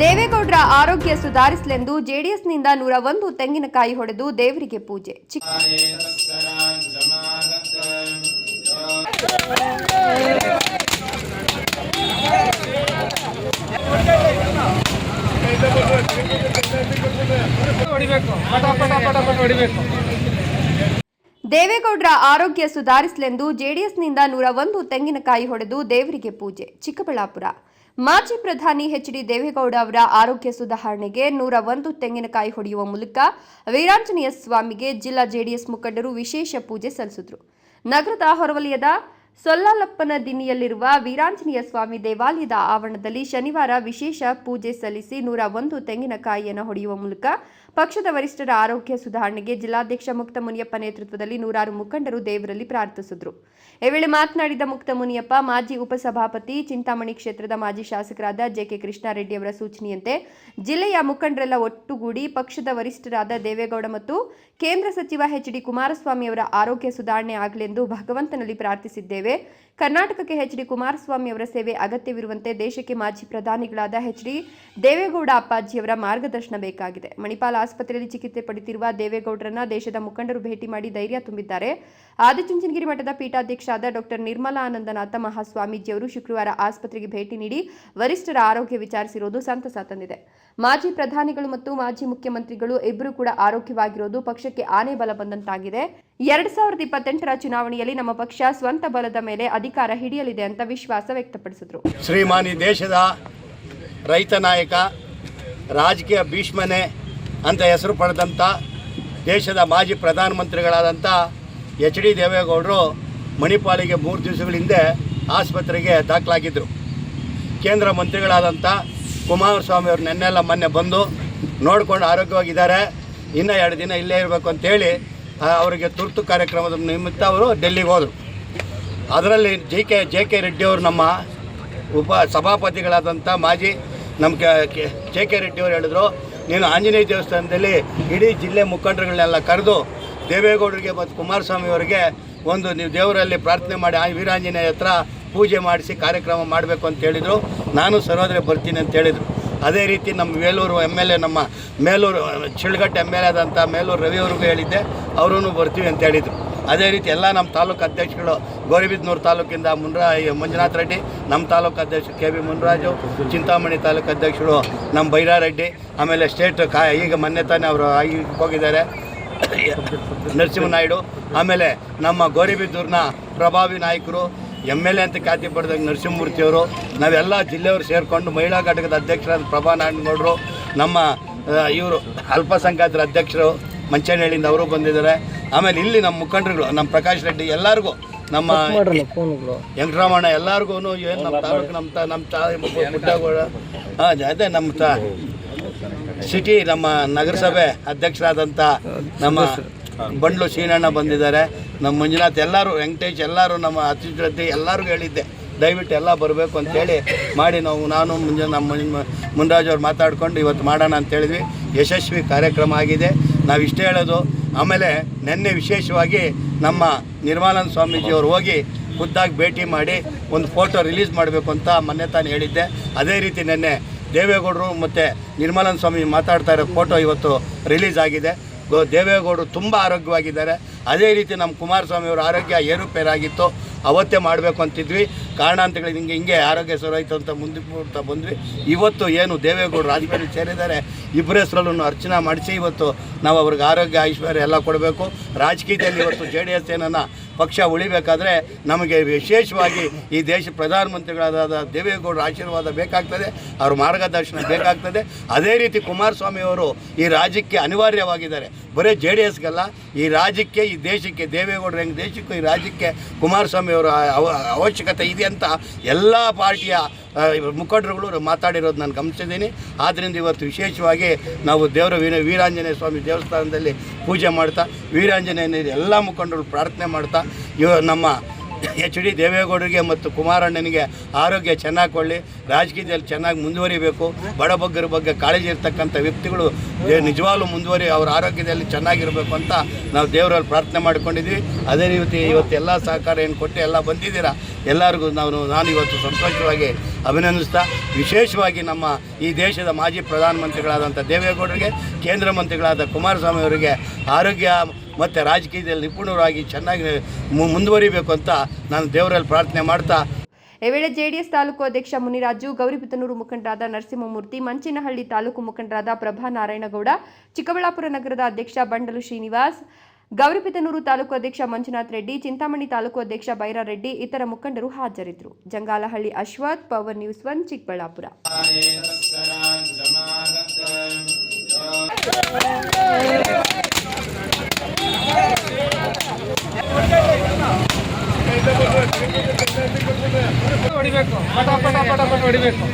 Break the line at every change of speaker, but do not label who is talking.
ದೇವೇಗೌಡರ ಆರೋಗ್ಯ ಸುಧಾರಿಸಲೆಂದು ಜೆಡಿಎಸ್ನಿಂದ ನೂರ ಒಂದು ತೆಂಗಿನಕಾಯಿ ಹೊಡೆದು ದೇವರಿಗೆ ಪೂಜೆ. ದೇವೇಗೌಡರ ಆರೋಗ್ಯ ಸುಧಾರಿಸಲೆಂದು ಜೆಡಿಎಸ್ನಿಂದ ನೂರ ಒಂದು ತೆಂಗಿನಕಾಯಿ ಹೊಡೆದು ದೇವರಿಗೆ ಪೂಜೆ. ಚಿಕ್ಕಬಳ್ಳಾಪುರ. ಮಾಜಿ ಪ್ರಧಾನಿ ಎಚ್ ಡಿ ದೇವೇಗೌಡ ಅವರ ಆರೋಗ್ಯ ಸುಧಾರಣೆಗೆ ನೂರ ಒಂದು ತೆಂಗಿನಕಾಯಿ ಹೊಡೆಯುವ ಮೂಲಕ ವೀರಾಂಜನೇಯ ಸ್ವಾಮಿಗೆ ಜಿಲ್ಲಾ ಜೆಡಿಎಸ್ ಮುಖಂಡರು ವಿಶೇಷ ಪೂಜೆ ಸಲ್ಲಿಸಿದರು. ನಗರದ ಹೊರವಲಯದ ಸೊಲ್ಲಾಲಪ್ಪನ ದಿನಿಯಲ್ಲಿರುವ ವೀರಾಂಜನೇಯ ಸ್ವಾಮಿ ದೇವಾಲಯದ ಆವರಣದಲ್ಲಿ ಶನಿವಾರ ವಿಶೇಷ ಪೂಜೆ ಸಲ್ಲಿಸಿ ನೂರ ಒಂದು ತೆಂಗಿನಕಾಯಿಯನ್ನು ಹೊಡೆಯುವ ಮೂಲಕ ಪಕ್ಷದ ವರಿಷ್ಠರ ಆರೋಗ್ಯ ಸುಧಾರಣೆಗೆ ಜಿಲ್ಲಾಧ್ಯಕ್ಷ ಮುಕ್ತ ಮುನಿಯಪ್ಪ ನೇತೃತ್ವದಲ್ಲಿ ನೂರಾರು ಮುಖಂಡರು ದೇವರಲ್ಲಿ ಪ್ರಾರ್ಥಿಸಿದರು. ಈ ವೇಳೆ ಮಾತನಾಡಿದ ಮುಕ್ತ ಮುನಿಯಪ್ಪ, ಮಾಜಿ ಉಪಸಭಾಪತಿ, ಚಿಂತಾಮಣಿ ಕ್ಷೇತ್ರದ ಮಾಜಿ ಶಾಸಕರಾದ ಜೆಕೆ ಕೃಷ್ಣಾರೆಡ್ಡಿ ಅವರ ಸೂಚನೆಯಂತೆ ಜಿಲ್ಲೆಯ ಮುಖಂಡರೆಲ್ಲ ಒಟ್ಟುಗೂಡಿ ಪಕ್ಷದ ವರಿಷ್ಠರಾದ ದೇವೇಗೌಡ ಮತ್ತು ಕೇಂದ್ರ ಸಚಿವ ಎಚ್ ಡಿ ಕುಮಾರಸ್ವಾಮಿ ಅವರ ಆರೋಗ್ಯ ಸುಧಾರಣೆ ಆಗಲೆಂದು ಭಗವಂತನಲ್ಲಿ ಪ್ರಾರ್ಥಿಸಿದ್ದೇವೆ. ಕರ್ನಾಟಕಕ್ಕೆ ಎಚ್ ಡಿ ಕುಮಾರಸ್ವಾಮಿ ಅವರ ಸೇವೆ ಅಗತ್ಯವಿರುವಂತೆ ದೇಶಕ್ಕೆ ಮಾಜಿ ಪ್ರಧಾನಿಗಳಾದ ಎಚ್ ಡಿ ದೇವೇಗೌಡ ಅಪ್ಪಾಜಿಯವರ ಮಾರ್ಗದರ್ಶನ ಬೇಕಾಗಿದೆ. ಮಣಿಪಾಲ್ ಆಸ್ಪತ್ರೆಯಲ್ಲಿ ಚಿಕಿತ್ಸೆ ಪಡೆದಿರುವ ದೇವೇಗೌಡರನ್ನ ದೇಶದ ಮುಖಂಡರು ಭೇಟಿ ಮಾಡಿ ಧೈರ್ಯ ತುಂಬಿದ್ದಾರೆ. ಆದಿಚುಂಚನಗಿರಿ ಮಠದ ಪೀಠಾಧ್ಯಕ್ಷರಾದ ಡಾಕ್ಟರ್ ನಿರ್ಮಲಾ ಆನಂದನಾಥ ಮಹಾಸ್ವಾಮೀಜಿಯವರು ಶುಕ್ರವಾರ ಆಸ್ಪತ್ರೆಗೆ ಭೇಟಿ ನೀಡಿ ವರಿಷ್ಠರ ಆರೋಗ್ಯ ವಿಚಾರಿಸಿರುವುದು ಸಂತಸ ತಂದಿದೆ. ಮಾಜಿ ಪ್ರಧಾನಿಗಳು ಮತ್ತು ಮಾಜಿ ಮುಖ್ಯಮಂತ್ರಿಗಳು ಇಬ್ಬರು ಕೂಡ ಆರೋಗ್ಯವಾಗಿರೋದು ಪಕ್ಷಕ್ಕೆ ಆನೆ ಬಲ ಬಂದಂತಾಗಿದೆ. ಎರಡ್ ಸಾವಿರದ ಇಪ್ಪತ್ತೆಂಟರ ಚುನಾವಣೆಯಲ್ಲಿ ನಮ್ಮ ಪಕ್ಷ ಸ್ವಂತ ಬಲದ ಮೇಲೆ ಅಧಿಕಾರ ಹಿಡಿಯಲಿದೆ ಅಂತ ವಿಶ್ವಾಸ ವ್ಯಕ್ತಪಡಿಸಿದರು.
ಶ್ರೀಮಾನಿ ದೇಶದ ರೈತ ನಾಯಕ, ರಾಜಕೀಯ ಭೀಷ್ಮನೆ ಅಂತ ಹೆಸರು ಪಡೆದಂಥ ದೇಶದ ಮಾಜಿ ಪ್ರಧಾನಮಂತ್ರಿಗಳಾದಂಥ ಎಚ್ ಡಿ ದೇವೇಗೌಡರು ಮಣಿಪಾಲಿಗೆ ಮೂರು ದಿವಸಗಳ ಹಿಂದೆ ಆಸ್ಪತ್ರೆಗೆ ದಾಖಲಾಗಿದ್ದರು ಕೇಂದ್ರ ಮಂತ್ರಿಗಳಾದಂಥ ಕುಮಾರಸ್ವಾಮಿ ಅವರು ನೆನ್ನೆಲ್ಲ ಮೊನ್ನೆ ಬಂದು ನೋಡ್ಕೊಂಡು ಆರೋಗ್ಯವಾಗಿದ್ದಾರೆ. ಇನ್ನೂ ಎರಡು ದಿನ ಇಲ್ಲೇ ಇರಬೇಕು ಅಂತೇಳಿ ಅವರಿಗೆ ತುರ್ತು ಕಾರ್ಯಕ್ರಮದ ನಿಮಿತ್ತ ಅವರು ಡೆಲ್ಲಿಗೆ ಹೋದರು. ಅದರಲ್ಲಿ G K, J K Reddy ಅವರು ನಮ್ಮ ಉಪ ಸಭಾಪತಿಗಳಾದಂಥ ಮಾಜಿ ನಮ್ಮ ಜೆ ಕೆ ರೆಡ್ಡಿ ಅವರು ಹೇಳಿದ್ರು, ನೀನು ಆಂಜನೇಯ ದೇವಸ್ಥಾನದಲ್ಲಿ ಇಡೀ ಜಿಲ್ಲೆ ಮುಖಂಡರುಗಳನ್ನೆಲ್ಲ ಕರೆದು ದೇವೇಗೌಡರಿಗೆ ಮತ್ತು ಕುಮಾರಸ್ವಾಮಿ ಅವರಿಗೆ ಒಂದು ನೀವು ದೇವರಲ್ಲಿ ಪ್ರಾರ್ಥನೆ ಮಾಡಿ, ಆ ವೀರಾಂಜನೇಯ ಹತ್ರ ಪೂಜೆ ಮಾಡಿಸಿ ಕಾರ್ಯಕ್ರಮ ಮಾಡಬೇಕು ಅಂತ ಹೇಳಿದರು. ನಾನು ಸರೋದ್ರೆ ಬರ್ತೀನಿ ಅಂತ ಹೇಳಿದರು. ಅದೇ ರೀತಿ ನಮ್ಮ ಬೇಲೂರು ಎಂ ಎಲ್ ಎ, ನಮ್ಮ Melur Chilgatte M L A ಆದಂಥ ಮೇಲೂರು ರವಿ ಅವ್ರಿಗೂ ಹೇಳಿದ್ದೆ. ಅವರೂ ಬರ್ತೀವಿ ಅಂತ ಹೇಳಿದರು. ಅದೇ ರೀತಿ ಎಲ್ಲ ನಮ್ಮ ತಾಲೂಕು ಅಧ್ಯಕ್ಷಗಳು, ಗೌರಿಬಿದ್ನೂರು ತಾಲೂಕಿಂದ ಮುನ್ರಾ ಮಂಜುನಾಥ್ ರೆಡ್ಡಿ, ನಮ್ಮ ತಾಲೂಕು ಅಧ್ಯಕ್ಷ ಕೆ ಬಿ ಮುನ್ರಾಜು, ಚಿಂತಾಮಣಿ ತಾಲೂಕು ಅಧ್ಯಕ್ಷರು ನಮ್ಮ ಬೈರಾರೆಡ್ಡಿ, ಆಮೇಲೆ ಸ್ಟೇಟ್ ಕಾ, ಈಗ ಮೊನ್ನೆ ತಾನೇ ಅವರು ಆಗಿ ಹೋಗಿದ್ದಾರೆ. ನರಸಿಂಹನಾಯ್ಡು, ಆಮೇಲೆ ನಮ್ಮ ಗೌರಿಬಿದ್ದೂರಿನ ಪ್ರಭಾವಿ ನಾಯಕರು ಎಂ ಎಲ್ ಎ ಅಂತ ಖ್ಯಾತಿ ಪಡೆದಾಗ ನರಸಿಂಹಮೂರ್ತಿಯವರು ನಾವೆಲ್ಲ ಜಿಲ್ಲೆಯವರು ಸೇರಿಕೊಂಡು ಮಹಿಳಾ ಘಟಕದ ಅಧ್ಯಕ್ಷರಾದ ಪ್ರಭಾ ನಾರಾಯಣಗೌಡರು ನಮ್ಮ ಇವರು ಅಲ್ಪಸಂಖ್ಯಾತರ ಅಧ್ಯಕ್ಷರು ಮಂಚನಹಳ್ಳಿಯಿಂದ ಅವರು ಬಂದಿದ್ದಾರೆ. ಆಮೇಲೆ ಇಲ್ಲಿ ನಮ್ಮ ಮುಖಂಡರುಗಳು ನಮ್ಮ ಪ್ರಕಾಶ್ ರೆಡ್ಡಿ ಎಲ್ಲರಿಗೂ ನಮ್ಮ ವೆಂಕಟರಮಣ ಎಲ್ಲರಿಗೂ ಏನು ನಮ್ಮ ತಾಲೂಕು ನಮ್ಮ ತ ನಮ್ಮ ತಾ ಪುಟ್ಟಗೌಡ ಹಾಂ ಅದೇ ನಮ್ಮ ತ ಸಿಟಿ ನಮ್ಮ ನಗರಸಭೆ ಅಧ್ಯಕ್ಷರಾದಂಥ ನಮ್ಮ ಬಂಡ್ಲು ಶ್ರೀನಣ್ಣ ಬಂದಿದ್ದಾರೆ. ನಮ್ಮ ಮಂಜುನಾಥ್ ಎಲ್ಲರೂ, ವೆಂಕಟೇಶ್ ಎಲ್ಲರೂ, ನಮ್ಮ ಅತಿಥಿ ಎಲ್ಲರಿಗೂ ಹೇಳಿದ್ದೆ. ದಯವಿಟ್ಟು ಎಲ್ಲ ಬರಬೇಕು ಅಂತೇಳಿ ಮಾಡಿ ನಾವು, ನಾನು ಮುಂಜಾ, ನಮ್ಮ ಮುನ್- ಮುನ್ರಾಜ್ ಅವ್ರು ಮಾತಾಡ್ಕೊಂಡು ಇವತ್ತು ಮಾಡೋಣ ಅಂತ ಹೇಳಿದ್ವಿ. ಯಶಸ್ವಿ ಕಾರ್ಯಕ್ರಮ ಆಗಿದೆ. ನಾವು ಇಷ್ಟೇ ಹೇಳೋದು, ಆಮೇಲೆ ನಿನ್ನೆ ವಿಶೇಷವಾಗಿ ನಮ್ಮ ನಿರ್ಮಲಾನಂದ ಸ್ವಾಮೀಜಿಯವರು ಹೋಗಿ ಖುದ್ದಾಗಿ ಭೇಟಿ ಮಾಡಿ ಒಂದು ಫೋಟೋ ರಿಲೀಸ್ ಮಾಡಬೇಕು ಅಂತ ಮೊನ್ನೆ ತಾನು ಹೇಳಿದ್ದೆ. ಅದೇ ರೀತಿ ನಿನ್ನೆ ದೇವೇಗೌಡರು ಮತ್ತು ನಿರ್ಮಲಾನಂದ ಸ್ವಾಮಿ ಮಾತಾಡ್ತಾ ಇರೋ ಫೋಟೋ ಇವತ್ತು ರಿಲೀಸ್ ಆಗಿದೆ. ಗೋ ದೇವೇಗೌಡರು ತುಂಬ ಆರೋಗ್ಯವಾಗಿದ್ದಾರೆ. ಅದೇ ರೀತಿ ನಮ್ಮ ಕುಮಾರಸ್ವಾಮಿ ಅವರ ಆರೋಗ್ಯ ಏರುಪೇರಾಗಿತ್ತು. ಅವತ್ತೇ ಮಾಡಬೇಕು ಅಂತಿದ್ವಿ. ಕಾರಣಾಂತರಗಳು ಹಿಂಗೆ ಹಿಂಗೆ ಆರೋಗ್ಯ ಸರೋಯ್ತು ಅಂತ ಮುಂದೆ ಬಂದ್ವಿ. ಇವತ್ತು ಏನು ದೇವೇಗೌಡರು ರಾಜಕೀಯದಲ್ಲಿ ಸೇರಿದ್ದಾರೆ, ಇಬ್ಬರ ಹೆಸರಲ್ಲೂ ಅರ್ಚನೆ ಮಾಡಿಸಿ ಇವತ್ತು ನಾವು ಅವ್ರಿಗೆ ಆರೋಗ್ಯ, ಐಶ್ವರ್ಯ ಎಲ್ಲ ಕೊಡಬೇಕು. ರಾಜಕೀಯದಲ್ಲಿ ಇವತ್ತು ಜೆ ಡಿ ಎಸ್ ಏನನ್ನು ಪಕ್ಷ ಉಳಿಬೇಕಾದ್ರೆ ನಮಗೆ ವಿಶೇಷವಾಗಿ ಈ ದೇಶ ಪ್ರಧಾನಮಂತ್ರಿಗಳಾದ ದೇವೇಗೌಡರ ಆಶೀರ್ವಾದ ಬೇಕಾಗ್ತದೆ, ಅವ್ರ ಮಾರ್ಗದರ್ಶನ ಬೇಕಾಗ್ತದೆ. ಅದೇ ರೀತಿ ಕುಮಾರಸ್ವಾಮಿಯವರು ಈ ರಾಜ್ಯಕ್ಕೆ ಅನಿವಾರ್ಯವಾಗಿದ್ದಾರೆ. ಬರೀ ಜೆ ಡಿ ಎಸ್ಗಲ್ಲ ಈ ರಾಜ್ಯಕ್ಕೆ, ಈ ದೇಶಕ್ಕೆ, ದೇವೇಗೌಡರು ಹೆಂಗೆ ದೇಶಕ್ಕೂ ಈ ರಾಜ್ಯಕ್ಕೆ ಕುಮಾರಸ್ವಾಮಿ ಅವರ ಅವ- ಅವಶ್ಯಕತೆ ಇದೆ ಅಂತ ಎಲ್ಲ ಪಾರ್ಟಿಯ ಮುಖಂಡರುಗಳು ಮಾತಾಡಿರೋದು ನಾನು ಗಮನಿಸಿದ್ದೀನಿ. ಆದ್ದರಿಂದ ಇವತ್ತು ವಿಶೇಷವಾಗಿ ನಾವು ದೇವರ ವೀರ, ವೀರಾಂಜನೇಯ ಸ್ವಾಮಿ ದೇವಸ್ಥಾನದಲ್ಲಿ ಪೂಜೆ ಮಾಡ್ತಾ, ವೀರಾಂಜನೇಯನ ಎಲ್ಲ ಮುಖಂಡರು ಪ್ರಾರ್ಥನೆ ಮಾಡ್ತಾ, ಇವ ನಮ್ಮ ಎಚ್ ಡಿ ದೇವೇಗೌಡರಿಗೆ ಮತ್ತು ಕುಮಾರಣ್ಣನಿಗೆ ಆರೋಗ್ಯ ಚೆನ್ನಾಗಿ ಕೊಳ್ಳಿ, ರಾಜಕೀಯದಲ್ಲಿ ಚೆನ್ನಾಗಿ ಮುಂದುವರಿಬೇಕು. ಬಡಬಗ್ಗರ ಬಗ್ಗೆ ಕಾಳಜಿ ಇರ್ತಕ್ಕಂಥ ವ್ಯಕ್ತಿಗಳು ನಿಜವಾಗ್ಲೂ ಮುಂದುವರಿ, ಅವರ ಆರೋಗ್ಯದಲ್ಲಿ ಚೆನ್ನಾಗಿರಬೇಕು ಅಂತ ನಾವು ದೇವರಲ್ಲಿ ಪ್ರಾರ್ಥನೆ ಮಾಡ್ಕೊಂಡಿದ್ವಿ. ಅದೇ ರೀತಿ ಇವತ್ತು ಎಲ್ಲ ಸಹಕಾರ ಏನು ಕೊಟ್ಟು ಎಲ್ಲ ಬಂದಿದ್ದೀರಾ? ಎಲ್ಲರಿಗೂ ನಾವು ನಾನು ಇವತ್ತು ಸಂತೋಷವಾಗಿ ಅಭಿನಂದಿಸ್ತಾ, ವಿಶೇಷವಾಗಿ ನಮ್ಮ ಈ ದೇಶದ ಮಾಜಿ ಪ್ರಧಾನಮಂತ್ರಿಗಳಾದಂಥ ದೇವೇಗೌಡರಿಗೆ, ಕೇಂದ್ರ ಮಂತ್ರಿಗಳಾದ ಕುಮಾರಸ್ವಾಮಿ ಅವರಿಗೆ ಆರೋಗ್ಯ ಮತ್ತು ರಾಜಕೀಯದಲ್ಲಿ ನಿಪುಣರಾಗಿ ಚೆನ್ನಾಗಿ ಮುಂದುವರಿಬೇಕು ಅಂತ ನಾನು ದೇವರಲ್ಲಿ ಪ್ರಾರ್ಥನೆ ಮಾಡ್ತಾ
ಈ ವೇಳೆ ಜೆಡಿಎಸ್ ತಾಲೂಕು ಅಧ್ಯಕ್ಷ ಮುನಿರಾಜು ಗೌರಿಬಿದನೂರು ಮುಖಂಡರಾದ ನರಸಿಂಹಮೂರ್ತಿ ಮಂಚಿನಹಳ್ಳಿ ತಾಲೂಕು ಮುಖಂಡರಾದ ಪ್ರಭಾ ನಾರಾಯಣಗೌಡ ಚಿಕ್ಕಬಳ್ಳಾಪುರ ನಗರದ ಅಧ್ಯಕ್ಷ ಬಂಡಲು ಶ್ರೀನಿವಾಸ್ ಗೌರಿಬಿದನೂರು ತಾಲೂಕು ಅಧ್ಯಕ್ಷ ಮಂಜುನಾಥ್ ರೆಡ್ಡಿ ಚಿಂತಾಮಣಿ ತಾಲೂಕು ಅಧ್ಯಕ್ಷ ಬೈರಾರೆಡ್ಡಿ ಇತರ ಮುಖಂಡರು ಹಾಜರಿದ್ದರು. Jangalahalli Ashwath power news one Chikkaballapur.
ಹೊಡಿಬೇಕು. ಪಟ ಪಟ ಪಟ ಹೊಡಿಬೇಕು.